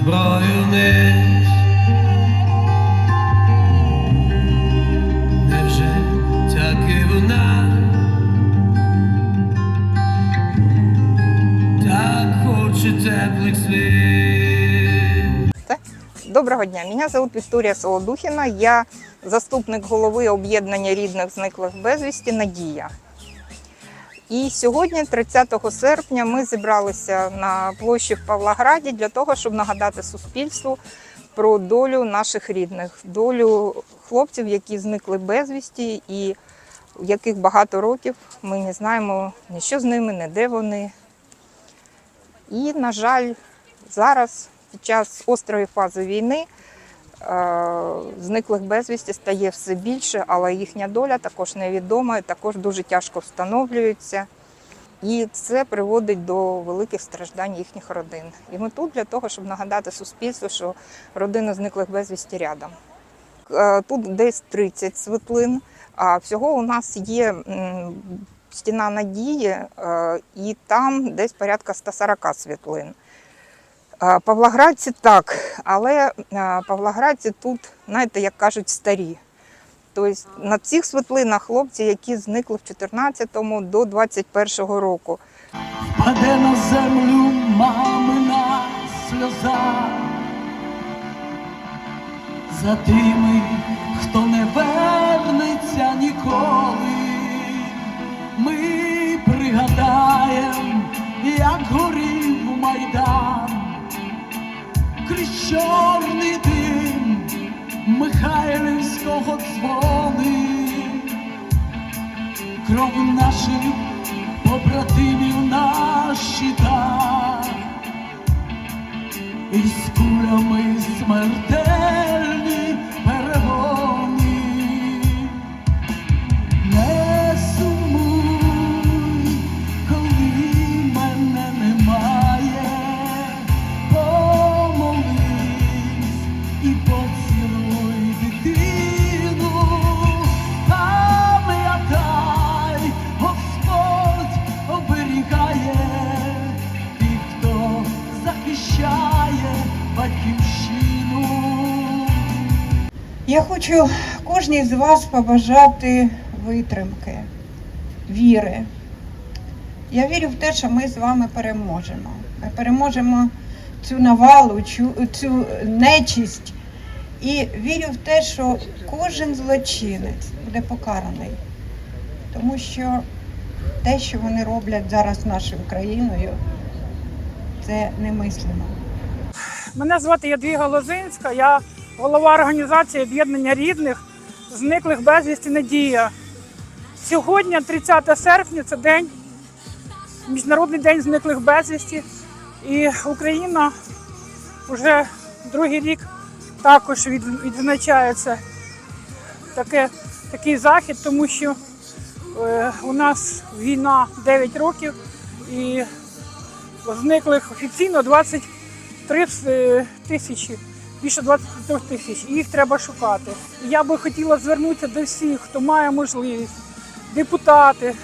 зброю вниз. Невже так і вона? Так хоче теплих слів. Доброго дня. Мене звуть Вікторія Солодухіна. Я заступник голови об'єднання рідних зниклих безвісті Надія. І сьогодні, 30 серпня, ми зібралися на площі в Павлограді для того, щоб нагадати суспільству про долю наших рідних, долю хлопців, які зникли безвісті, і яких багато років ми не знаємо ні що з ними, ні де вони. І, на жаль, зараз під час острої фази війни зниклих безвісті стає все більше, але їхня доля також невідома, також дуже тяжко встановлюється. І це приводить до великих страждань їхніх родин. І ми тут для того, щоб нагадати суспільству, що родини зниклих безвісті рядом. Е, Тут десь 30 світлин, а всього у нас є стіна надії, е, і там десь порядка 140 світлин. Павлоградці так, але павлоградці тут, знаєте, як кажуть, старі. Тобто на цих світлинах хлопці, які зникли в 14 до 21-го року. Паде на землю мамина сльоза за тими, хто не вернеться ніколи. Ми пригадаєм, як крізь чорний дим Михайлівського дзвони. Кров наших побратимів на щитах із кулями смертельні Я хочу кожній з вас побажати витримки, віри. Я вірю в те, що ми з вами переможемо. Ми переможемо цю навалу, цю, нечисть. І вірю в те, що кожен злочинець буде покараний. Тому що те, що вони роблять зараз нашою країною, це немислимо. Мене звати Ядвіга Лозинська, я голова організації об'єднання рідних, зниклих безвісті Надія. Сьогодні, 30 серпня, це день, Міжнародний день зниклих безвісті. І Україна вже другий рік також від- відзначає це таке, такий захід, тому що е, у нас війна 9 років і зниклих офіційно 23 е, тисячі, більше 23 тисяч. І їх треба шукати. Я би хотіла звернутися до всіх, хто має можливість, депутати,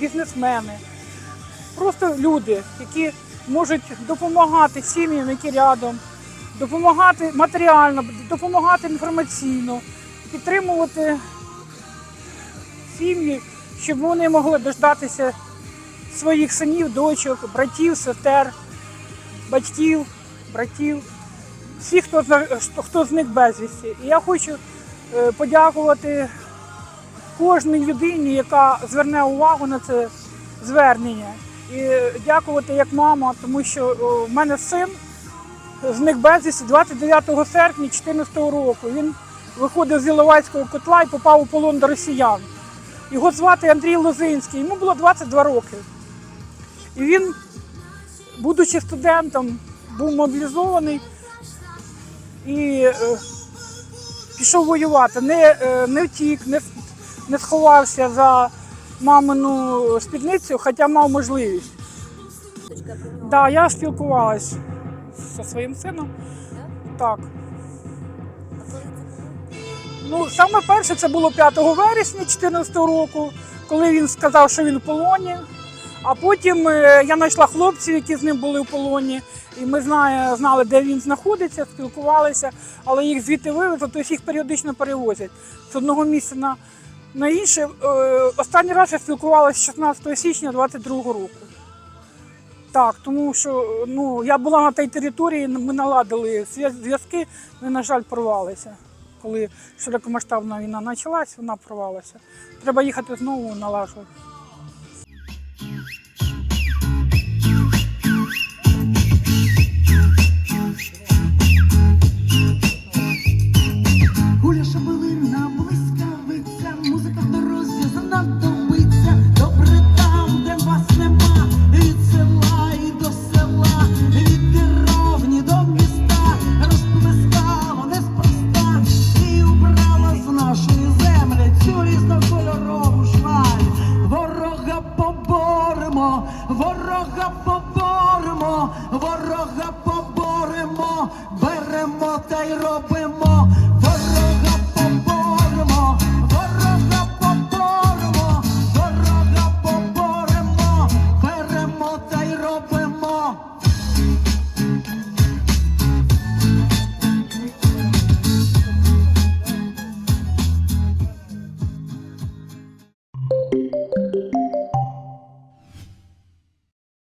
бізнесмени, просто люди, які можуть допомагати сім'ям, які рядом, допомагати матеріально, допомагати інформаційно, підтримувати сім'ї, щоб вони могли дождатися своїх синів, дочок, братів, сестер, батьків, братів, всіх, хто, хто зник безвісті. І я хочу е, подякувати кожній людині, яка зверне увагу на це звернення. І е, дякувати як мама, тому що в мене син зник безвісті 29 серпня 2014 року. Він виходив з Іловайського котла і попав у полон до росіян. Його звати Андрій Лозинський, йому було 22 роки. І він, будучи студентом, був мобілізований і е, пішов воювати. Не, е, не втік, не, не сховався за мамину спідницю, хоча мав можливість. Да, я спілкувалась зі своїм сином. Так. Ну, саме перше це було 5 вересня 2014 року, коли він сказав, що він в полоні. А потім е, я знайшла хлопців, які з ним були в полоні, і ми знали, де він знаходиться, спілкувалися, але їх звідти вивезли, тобто їх періодично перевозять з одного місця на, на інше. Е, Останній раз я спілкувалася 16 січня 22 року. Так, тому що ну, я була на тій території, ми наладили зв'язки, вони, на жаль, порвалися. Коли широкомасштабна війна почалась, вона порвалася. Треба їхати знову налажувати. more.